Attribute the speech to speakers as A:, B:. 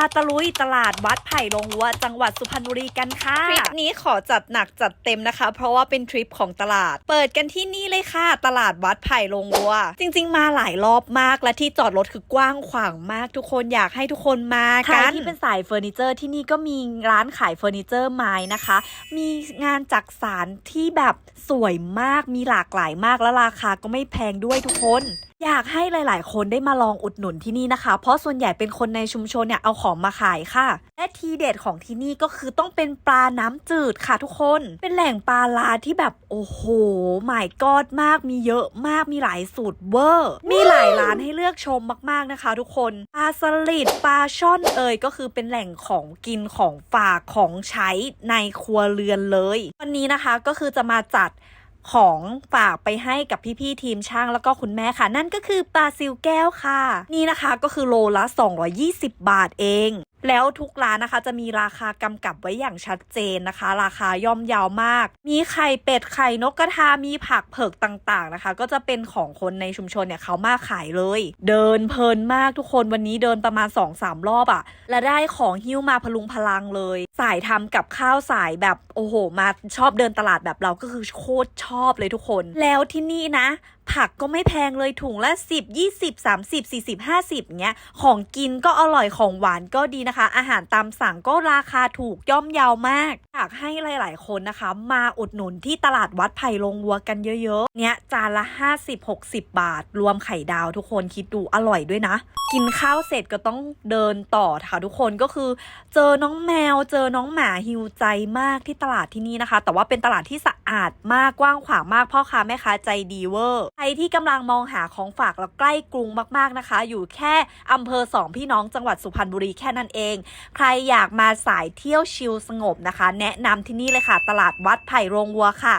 A: าตะลุยตลาดวัดไผ่ลงวัวจังหวัดสุพรรณบุรีกันค่ะ ทริปนี้ขอจัดหนักจัดเต็มนะคะ เพราะว่าเป็นทริปของตลาด เปิดกันที่นี่เลยค่ะ ตลาดวัดไผ่ลงวัว จริง ๆ มาหลายรอบมากและที่จอดรถคือกว้างขวางมากทุกคนอยากให้ทุกคนมากัน ที่เป็นสายเฟอร์นิเจอร์ที่นี่ก็มีร้านขายเฟอร์นิเจอร์ไม้นะคะ มีงานจักสารที่แบบสวยมากมีหลากหลายมากและราคาก็ไม่แพงด้วยทุกคน อยากให้หลาย ๆ คนได้มาลองอุดหนุนที่นี่นะคะ เพราะส่วนใหญ่เป็นคนในชุมชนเนี่ยเอาของมาขายค่ะ และทีเด็ดของที่นี่ก็คือต้องเป็นปลาน้ำจืดค่ะทุกคน เป็นแหล่งปลาลาที่แบบโอ้โหหมายกอดมากมีเยอะมากมีหลายสูตรเวอร์ มีหลายร้านให้เลือกชมมาก ๆ นะคะ ทุกคน ปลาสลิดปลาช่อนเอ่ยก็คือเป็นแหล่งของกินของฝากของใช้ในครัวเรือนเลย วันนี้นะคะก็คือจะมาจัด ของฝากไปให้กับพี่ๆทีมช่างแล้วก็คุณแม่ค่ะ นั่นก็คือปลาซิวแก้วค่ะ นี่นะคะก็คือโลละ 220 บาทเอง แล้วทุกร้านนะคะจะมีราคากำกับไว้อย่างชัดเจนนะคะ ราคาย่อมเยาวมาก มีไข่เป็ดไข่นกกระทามีผักเผือกต่างๆนะคะ ก็จะเป็นของคนในชุมชนเนี่ยเขามาขายเลย เดินเพลินมากทุกคนวันนี้เดินประมาณ 2-3 รอบอะและได้ของหิ้วมาพลุงพลังเลย สายทำกับข้าวสายแบบโอ้โห มาชอบเดินตลาดแบบเราก็คือโคตรชอบเลยทุกคน แล้วที่นี่นะ ผักก็ไม่แพงเลยถุงละ 10 20 30 40 50เงี้ยของกินก็อร่อยของหวานก็ดีนะคะ อาหารตามสั่งก็ราคาถูกย่อมเยาวมากอยากให้หลาย ๆ คนนะคะ มาอุดหนุนที่ตลาดวัดไผ่ลงวัวกันเยอะ ๆ เนี้ยจานละ 50-60 บาท รวมไข่ดาวทุกคนคิดดูอร่อยด้วยนะ กินข้าวเสร็จก็ต้องเดินต่อค่ะทุกคนก็คือเจอน้องแมวเจอน้องหมาหิวใจมากที่ตลาดที่นี่นะคะ แต่ว่าเป็นตลาดที่สะอาดมากกว้างขวางมากพ่อค้าแม่ค้าใจดีเวอร์ใครที่กำลังมองหาของฝากแล้วใกล้กรุงมากๆนะคะ อยู่แค่อำเภอสองพี่น้องจังหวัดสุพรรณบุรีแค่นั้นเอง ใครอยากมาสายเที่ยวชิลสงบนะคะ แนะนำที่นี่เลยค่ะ ตลาดวัดไผ่โรงวัวค่ะ